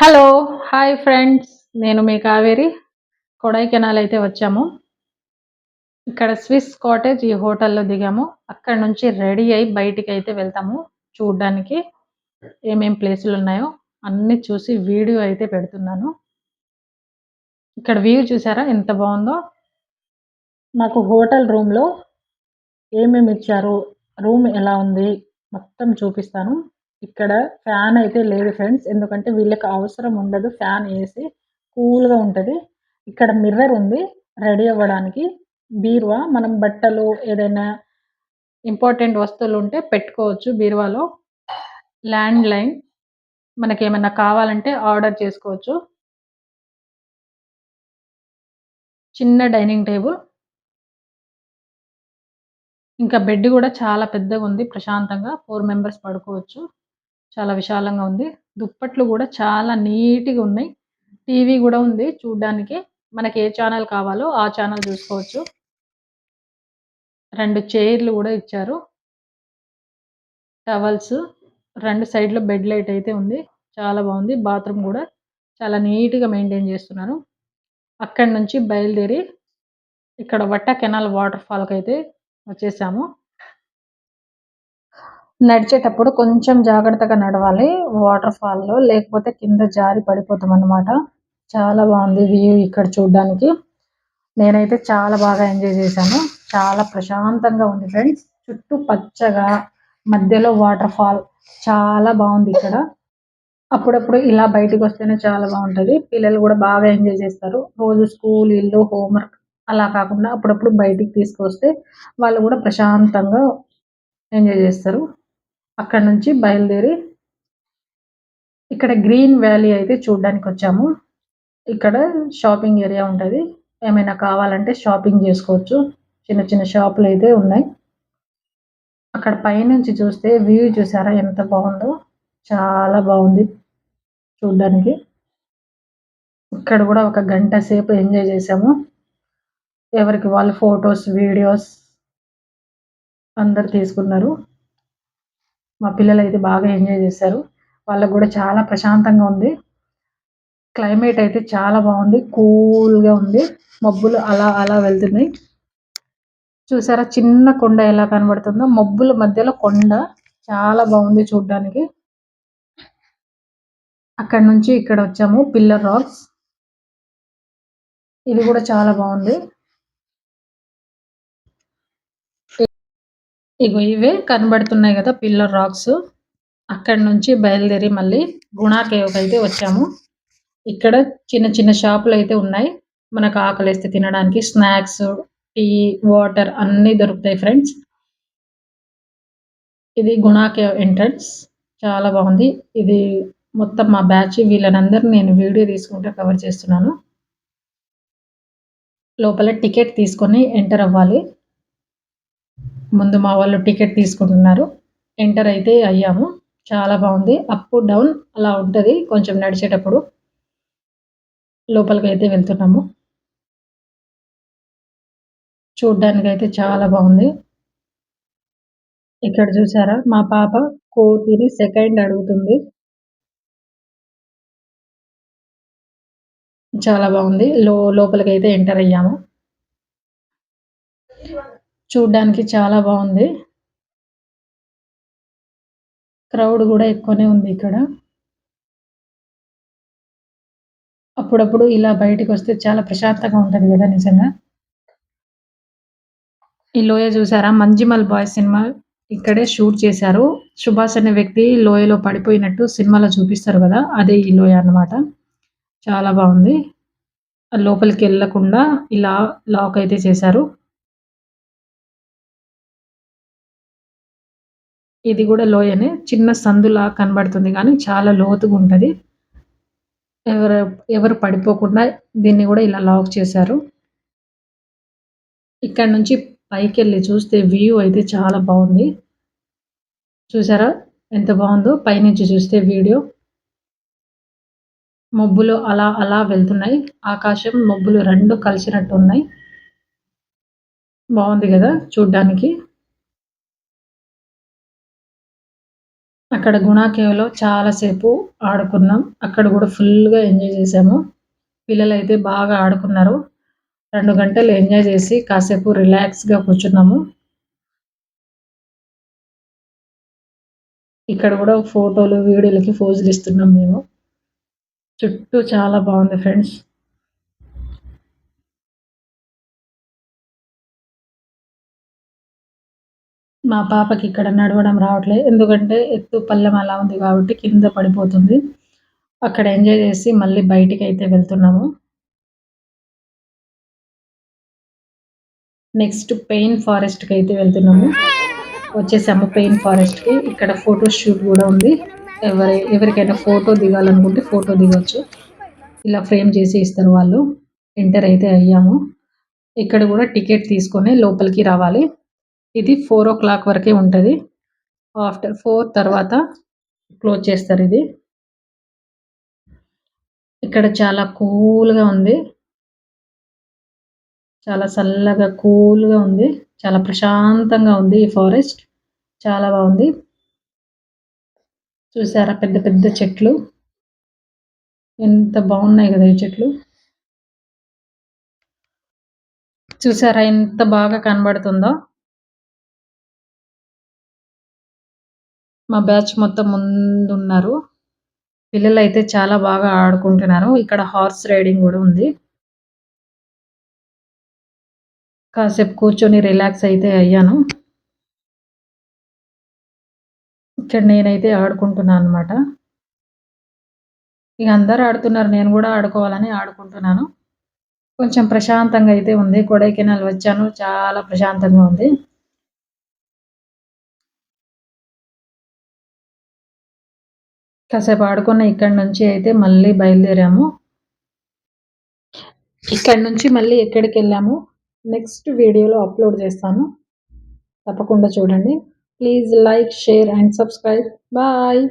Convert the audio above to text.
Hello hi friends నేను మీ కావేరి. కొడైకెనాల్ అయితే వచ్చాము. ఇక్కడ స్విస్ కాటేజ్ ఈ హోటల్లో దిగాము. అక్కడ నుంచి రెడీ అయి బయటికి అయితే వెళ్తాము చూడడానికి. ఏమేం ప్లేసులు ఉన్నాయో అన్ని చూసి వీడియో అయితే పెడుతున్నాను. ఇక్కడ వ్యూ చూసారా? ఎంత బాగుందో. మాకు హోటల్ రూమ్లో ఏమేమి ఇచ్చారు? రూమ్ ఎలా ఉంది? మొత్తం చూపిస్తాను. ఇక్కడ ఫ్యాన్ అయితే లేదు ఫ్రెండ్స్. ఎందుకంటే వీళ్ళకి అవసరం ఉండదు. ఫ్యాన్ వేసి కూల్గా ఉంటుంది. ఇక్కడ మిర్రర్ ఉంది. రెడీ అవ్వడానికి బీరువా? మనం బట్టలు ఏదైనా ఇంపార్టెంట్ వస్తువులు ఉంటే పెట్టుకోవచ్చు బీరువాలో. ల్యాండ్ లైన్ మనకి ఏమైనా కావాలంటే ఆర్డర్ చేసుకోవచ్చు. చిన్న డైనింగ్ టేబుల్. ఇంకా బెడ్ కూడా చాలా పెద్దగా ఉంది. ప్రశాంతంగా ఫోర్ మెంబర్స్ పడుకోవచ్చు. చాలా విశాలంగా ఉంది. దుప్పట్లు కూడా చాలా నీట్గా ఉన్నాయి. టీవీ కూడా ఉంది చూడ్డానికి. మనకి ఏ ఛానల్ కావాలో ఆ ఛానల్ చూసుకోవచ్చు. రెండు చైర్లు కూడా ఇచ్చారు. టవల్స్. రెండు సైడ్లో బెడ్ లైట్ అయితే ఉంది. చాలా బాగుంది. బాత్రూమ్ కూడా చాలా నీట్గా మెయింటైన్ చేస్తున్నారు. అక్కడి నుంచి బయలుదేరి ఇక్కడ వట్ట కెనాల్ వాటర్ ఫాల్కి అయితే వచ్చేసాము. నడిచేటప్పుడు కొంచెం జాగ్రత్తగా నడవాలి వాటర్ ఫాల్లో లేకపోతే కింద జారి పడిపోతాం అన్నమాట. చాలా బాగుంది వ్యూ ఇక్కడ చూడడానికి. నేనైతే చాలా బాగా ఎంజాయ్ చేశాను. చాలా ప్రశాంతంగా ఉంది ఫ్రెండ్స్ చుట్టూ పచ్చగా మధ్యలో వాటర్ ఫాల్ చాలా బాగుంది ఇక్కడ. అప్పుడప్పుడు ఇలా బయటికి వస్తేనే చాలా బాగుంటది. పిల్లలు కూడా బాగా ఎంజాయ్ చేస్తారు. రోజు స్కూల్ ఇల్లు హోంవర్క్ అలా కాకుండా అప్పుడప్పుడు బయటికి తీసుకొస్తే వాళ్ళు కూడా ప్రశాంతంగా ఎంజాయ్ చేస్తారు. అక్కడ నుంచి బయలుదేరి ఇక్కడ గ్రీన్ వ్యాలీ అయితే చూడడానికి వచ్చాము. ఇక్కడ షాపింగ్ ఏరియా ఉంటుంది. ఏమైనా కావాలంటే షాపింగ్ చేసుకోవచ్చు. చిన్న చిన్న షాపులు అయితే ఉన్నాయి. అక్కడ పైనుంచి చూస్తే వ్యూ చూసారా ఎంత బాగుందో? చాలా బాగుంది చూడడానికి. ఇక్కడ కూడా ఒక గంట సేపు ఎంజాయ్ చేసాము. ఎవరికి వాళ్ళు ఫొటోస్ వీడియోస్ అందరు తీసుకున్నారు. మా పిల్లలు అయితే బాగా ఎంజాయ్ చేశారు. వాళ్ళకు కూడా చాలా ప్రశాంతంగా ఉంది. క్లైమేట్ అయితే చాలా బాగుంది. కూల్గా ఉంది. మబ్బులు అలా అలా వెళ్తున్నాయి. చూసారా? చిన్న కొండ ఎలా కనబడుతుందో. మబ్బుల మధ్యలో కొండ చాలా బాగుంది చూడ్డానికి. అక్కడ నుంచి ఇక్కడ వచ్చాము. Pillar rocks. ఇది కూడా చాలా బాగుంది. ఇగో ఇవే కనబడుతున్నాయి కదా పిల్లర్ రాక్స్. అక్కడ నుంచి బయలుదేరి మళ్ళీ గుణా కేవ్కి అయితే వచ్చాము. ఇక్కడ చిన్న చిన్న షాపులు అయితే ఉన్నాయి. మనకు ఆకలిస్తే తినడానికి స్నాక్స్ టీ వాటర్ అన్నీ దొరుకుతాయి ఫ్రెండ్స్. ఇది గుణా కేవ్ ఎంట్రన్స్. చాలా బాగుంది. ఇది మొత్తం మా బ్యాచ్ వీళ్ళనందరూ నేను వీడియో తీసుకుంటే కవర్ చేస్తున్నాను. లోపల టికెట్ తీసుకొని ఎంటర్ అవ్వాలి. ముందు మా వాళ్ళు టికెట్ తీసుకుంటున్నారు. ఎంటర్ అయితే అయ్యాము. చాలా బాగుంది. అప్ డౌన్ అలా ఉంటుంది. కొంచెం నడిచేటప్పుడు లోపలికి అయితే వెళ్తున్నాము. చూడ్డానికి అయితే చాలా బాగుంది. ఇక్కడ చూసారా? మా పాప కోతిని సెకండ్ అడుగుతుంది. చాలా బాగుంది. లో లోపలికి అయితే ఎంటర్ అయ్యాము. చూడ్డానికి చాలా బాగుంది. క్రౌడ్ కూడా ఎక్కువనే ఉంది ఇక్కడ. అప్పుడప్పుడు ఇలా బయటికి వస్తే చాలా ప్రశాంతంగా ఉంటుంది కదా నిజంగా. ఈ లోయ చూసారా? మంజిమల్ బాయ్ సినిమా ఇక్కడే షూట్ చేశారు. సుభాష్ అనే వ్యక్తి లోయలో పడిపోయినట్టు సినిమాలో చూపిస్తారు కదా అదే ఈ లోయ అన్నమాట. చాలా బాగుంది. లోపలికి వెళ్ళకుండా ఇలా లాక్ అయితే చేశారు. ఇది కూడా లోయనే. చిన్న సందులా కనబడుతుంది కానీ చాలా లోతుగా ఉంటుంది. ఎవరు ఎవరు పడిపోకుండా దీన్ని కూడా ఇలా లాక్ చేశారు. ఇక్కడ నుంచి పైకి వెళ్ళి చూస్తే వ్యూ అయితే చాలా బాగుంది. చూసారా? ఎంత బాగుందో? పైనుంచి చూస్తే వీడియో. మబ్బులు అలా అలా వెళ్తున్నాయి. ఆకాశం మబ్బులు రెండు కలిసినట్టు ఉన్నాయి బాగుంది కదా చూడ్డానికి. అక్కడ గుణా కేవ్‌లో చాలాసేపు ఆడుకున్నాం. అక్కడ కూడా ఫుల్‌గా ఎంజాయ్ చేసాము పిల్లలు అయితే బాగా ఆడుకున్నారు. రెండు గంటలు ఎంజాయ్ చేసి కాసేపు రిలాక్స్‌గా కూర్చున్నాము. ఇక్కడ కూడా ఫోటోలు, వీడియోలకి ఫోజులు ఇస్తున్నాం మేము. చుట్టూ చాలా బాగుంది ఫ్రెండ్స్. మా పాపకి ఇక్కడ నడవడం రావట్లేదు ఎందుకంటే ఎత్తు పల్లెం అలా ఉంది కాబట్టి కింద పడిపోతుంది. అక్కడ ఎంజాయ్ చేసి మళ్ళీ బయటికైతే వెళ్తున్నాము. నెక్స్ట్ పెయిన్ ఫారెస్ట్‌కి అయితే వెళ్తున్నాము. వచ్చేసాము పెయిన్ ఫారెస్ట్‌కి. ఇక్కడ ఫోటో షూట్ కూడా ఉంది. ఎవరి ఎవరికైనా ఫోటో దిగాలనుకుంటే ఫోటో దిగొచ్చు. ఇలా ఫ్రేమ్ చేసి ఇస్తారు వాళ్ళు. ఎంటర్ అయితే అయ్యాము. ఇక్కడ కూడా టికెట్ తీసుకొని లోపలికి రావాలి. ఇది 4:00 వరకే ఉంటది. ఆఫ్టర్ ఫోర్ తర్వాత క్లోజ్ చేస్తారు ఇది ఇక్కడ చాలా కూల్‌గా ఉంది. చాలా చల్లగా కూల్‌గా ఉంది. చాలా ప్రశాంతంగా ఉంది ఈ ఫారెస్ట్. చాలా బాగుంది. చూసారా పెద్ద పెద్ద చెట్లు. ఎంత బాగున్నాయి కదా ఈ చెట్లు. చూసారా ఎంత బాగా కనబడుతుందో? మా బ్యాచ్ మొత్తం ముందు ఉన్నారు పిల్లలు అయితే చాలా బాగా ఆడుకుంటున్నారు. ఇక్కడ హార్స్ రైడింగ్ కూడా ఉంది. కాసేపు కూర్చొని రిలాక్స్ అయితే అయ్యాను. ఇక్కడ నేనైతే ఆడుకుంటున్నాను అనమాట ఇక అందరు ఆడుతున్నారు. నేను కూడా ఆడుకోవాలని ఆడుకుంటున్నాను. కొంచెం ప్రశాంతంగా అయితే ఉంది. కొడైకెనాల్ వచ్చాను. చాలా ప్రశాంతంగా ఉంది. కాసేపు ఆడుకున్న ఇక్కడి నుంచి అయితే మళ్ళీ బయలుదేరాము. ఇక్కడి నుంచి మళ్ళీ ఎక్కడికి వెళ్ళాము నెక్స్ట్ వీడియోలో అప్లోడ్ చేస్తాను. తప్పకుండా చూడండి. Please like, share and subscribe. Bye.